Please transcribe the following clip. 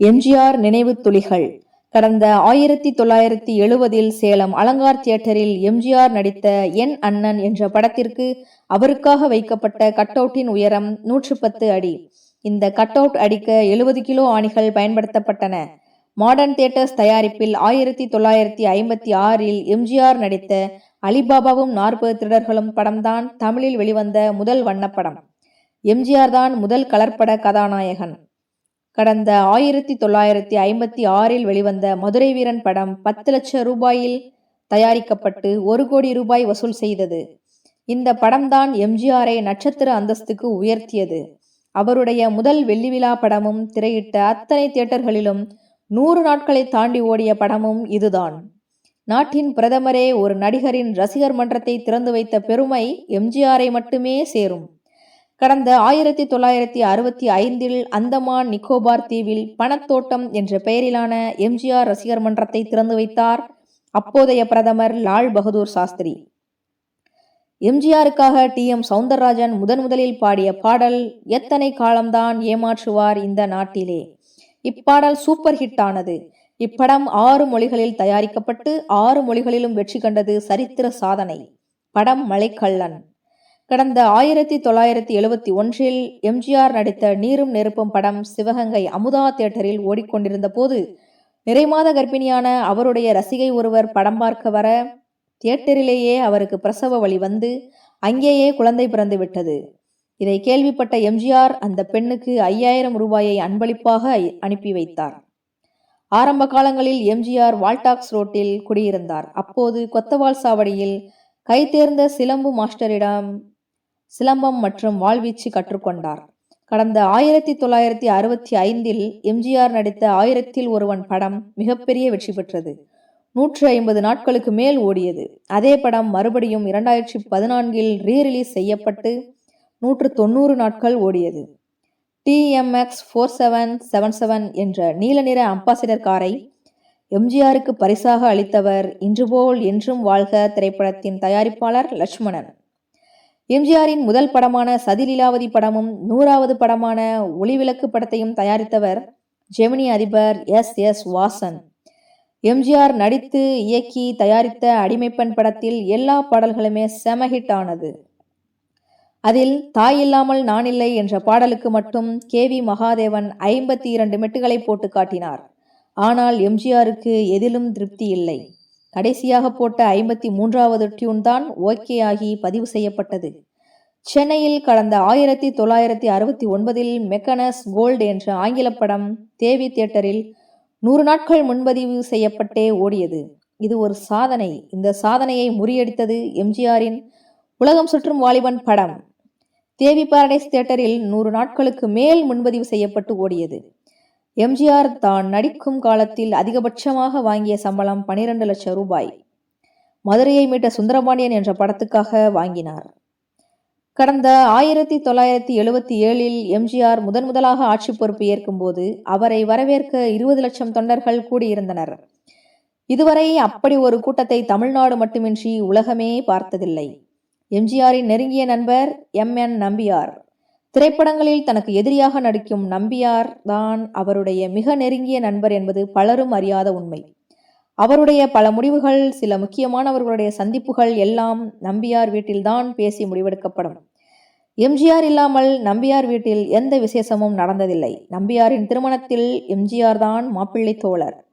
எம்ஜிஆர் நினைவு துளிகள். கடந்த ஆயிரத்தி தொள்ளாயிரத்தி எழுபதில் சேலம் அலங்கார் தியேட்டரில் எம்ஜிஆர் நடித்த என் அண்ணன் என்ற படத்திற்கு அவருக்காக வைக்கப்பட்ட கட்டவுட்டின் உயரம் நூற்று பத்து அடி. இந்த கட்டவுட் அடிக்க எழுபது கிலோ ஆணிகள் பயன்படுத்தப்பட்டன. மாடர்ன் தியேட்டர்ஸ் தயாரிப்பில் ஆயிரத்தி தொள்ளாயிரத்தி ஐம்பத்தி ஆறில் எம்ஜிஆர் நடித்த அலிபாபாவும் நாற்பது திருடர்களும் படம்தான் தமிழில் வெளிவந்த முதல் வண்ணப்படம் எம்ஜிஆர் தான் முதல் கலர்பட கதாநாயகன். கடந்த ஆயிரத்தி தொள்ளாயிரத்தி ஐம்பத்தி ஆறில் வெளிவந்த மதுரை வீரன் படம் பத்து லட்சம் ரூபாயில் தயாரிக்கப்பட்டு ஒரு கோடி ரூபாய் வசூல் செய்தது. இந்த படம்தான் எம்ஜிஆரை நட்சத்திர அந்தஸ்துக்கு உயர்த்தியது. அவருடைய முதல் வெள்ளி விழா படமும் திரையிட்ட அத்தனை தியேட்டர்களிலும் நூறு நாட்களை தாண்டி ஓடிய படமும் இதுதான். நாட்டின் பிரதமரே ஒரு நடிகரின் ரசிகர் மன்றத்தை திறந்து வைத்த பெருமை எம்ஜிஆரை மட்டுமே சேரும். கடந்த ஆயிரத்தி தொள்ளாயிரத்தி அறுபத்தி ஐந்தில் அந்தமான் நிக்கோபார் தீவில் பணத்தோட்டம் என்ற பெயரிலான எம்ஜிஆர் ரசிகர் மன்றத்தை திறந்து வைத்தார் அப்போதைய பிரதமர் லால் பகதூர் சாஸ்திரி. எம்ஜிஆருக்காக டி எம் சவுந்தரராஜன் முதன் முதலில் பாடிய பாடல் எத்தனை காலம்தான் ஏமாற்றுவார் இந்த நாட்டிலே. இப்பாடல் சூப்பர் ஹிட் ஆனது. இப்படம் ஆறு மொழிகளில் தயாரிக்கப்பட்டு ஆறு மொழிகளிலும் வெற்றி கண்டது சரித்திர சாதனை. படம் மலைக்கள்ளன் கடந்த ஆயிரத்தி தொள்ளாயிரத்தி எழுபத்தி ஒன்றில் எம்ஜிஆர் நடித்த நீரும் நெருப்பும் படம் சிவகங்கை அமுதா தியேட்டரில் ஓடிக்கொண்டிருந்த போது நிறைமாத கர்ப்பிணியான அவருடைய ரசிகை ஒருவர் படம் பார்க்க வர தியேட்டரிலேயே அவருக்கு பிரசவ வழி வந்து அங்கேயே குழந்தை பிறந்து விட்டது. இதை கேள்விப்பட்ட எம்ஜிஆர் அந்த பெண்ணுக்கு ஐயாயிரம் ரூபாயை அன்பளிப்பாக அனுப்பி வைத்தார். ஆரம்ப காலங்களில் எம்ஜிஆர் வால்டாக்ஸ் ரோட்டில் குடியிருந்தார். அப்போது கொத்தவால் சாவடியில் கைதேர்ந்த சிலம்பு மாஸ்டரிடம் சிலம்பம் மற்றும் வாழ்வீச்சு கற்றுக்கொண்டார். கடந்த ஆயிரத்தி தொள்ளாயிரத்தி அறுபத்தி ஐந்தில் எம்ஜிஆர் நடித்த ஆயிரத்தில் ஒருவன் படம் மிகப்பெரிய வெற்றி பெற்றது. நூற்று ஐம்பது நாட்களுக்கு மேல் ஓடியது. அதே படம் மறுபடியும் இரண்டாயிரத்தி பதினான்கில் ரீரிலீஸ் செய்யப்பட்டு நூற்று தொண்ணூறு நாட்கள் ஓடியது. TMX four seven seven seven என்ற நீல நிற அம்பாசிடர் காரை எம்ஜிஆருக்கு பரிசாக அளித்தவர் இன்றுபோல் என்றும் வாழ்க திரைப்படத்தின் தயாரிப்பாளர் லட்சுமணன். எம்ஜிஆரின் முதல் படமான சதிலீலாவதி படமும் நூறாவது படமான ஒளிவிளக்கு படத்தையும் தயாரித்தவர் ஜெமினி அதிபர் எஸ். எஸ். வாசன். எம்ஜிஆர் நடித்து இயக்கி தயாரித்த அடிமைப்பெண் படத்தில் எல்லா பாடல்களுமே செம ஹிட் ஆனது. அதில் தாய் இல்லாமல் நான் இல்லை என்ற பாடலுக்கு மட்டும் கே. வி. மகாதேவன் ஐம்பத்தி இரண்டு மெட்டுகளை போட்டு காட்டினார். ஆனால் எம்ஜிஆருக்கு எதிலும் திருப்தி இல்லை. கடைசியாக போட்ட ஐம்பத்தி மூன்றாவது டியூன் தான் ஓகே ஆகி பதிவு செய்யப்பட்டது. சென்னையில் கடந்த ஆயிரத்தி தொள்ளாயிரத்தி அறுபத்தி ஒன்பதில் மெக்கனஸ் கோல்டு என்ற ஆங்கில படம் தேவி தியேட்டரில் நூறு நாட்கள் முன்பதிவு செய்யப்பட்டே ஓடியது. இது ஒரு சாதனை. இந்த சாதனையை முறியடித்தது எம்ஜிஆரின் உலகம் சுற்றும் வாலிபன் படம். தேவி பாரடைஸ் தியேட்டரில் நூறு நாட்களுக்கு மேல் முன்பதிவு செய்யப்பட்டு ஓடியது. எம்ஜிஆர் தான் நடிக்கும் காலத்தில் அதிகபட்சமாக வாங்கிய சம்பளம் பனிரெண்டு லட்சம் ரூபாய். மதுரையை மீட்ட சுந்தரபாண்டியன் என்ற படத்துக்காக வாங்கினார். கடந்த ஆயிரத்தி தொள்ளாயிரத்தி எழுபத்தி ஏழில் எம்ஜிஆர் முதன் முதலாக ஆட்சி பொறுப்பு ஏற்கும்போது அவரை வரவேற்க இருபது லட்சம் தொண்டர்கள் கூடியிருந்தனர். இதுவரை அப்படி ஒரு கூட்டத்தை தமிழ்நாடு மட்டுமின்றி உலகமே பார்த்ததில்லை. எம்ஜிஆரின் நெருங்கிய நண்பர் எம் என் நம்பியார். திரைப்படங்களில் தனக்கு எதிரியாக நடிக்கும் நம்பியார் தான் அவருடைய மிக நெருங்கிய நண்பர் என்பது பலரும் அறியாத உண்மை. அவருடைய பல முடிவுகள் சில முக்கியமானவர்களுடைய சந்திப்புகள் எல்லாம் நம்பியார் வீட்டில்தான் பேசி முடிவெடுக்கப்படும். எம்ஜிஆர் இல்லாமல் நம்பியார் வீட்டில் எந்த விசேஷமும் நடந்ததில்லை. நம்பியாரின் திருமணத்தில் எம்ஜிஆர் தான் மாப்பிள்ளை தோழர்.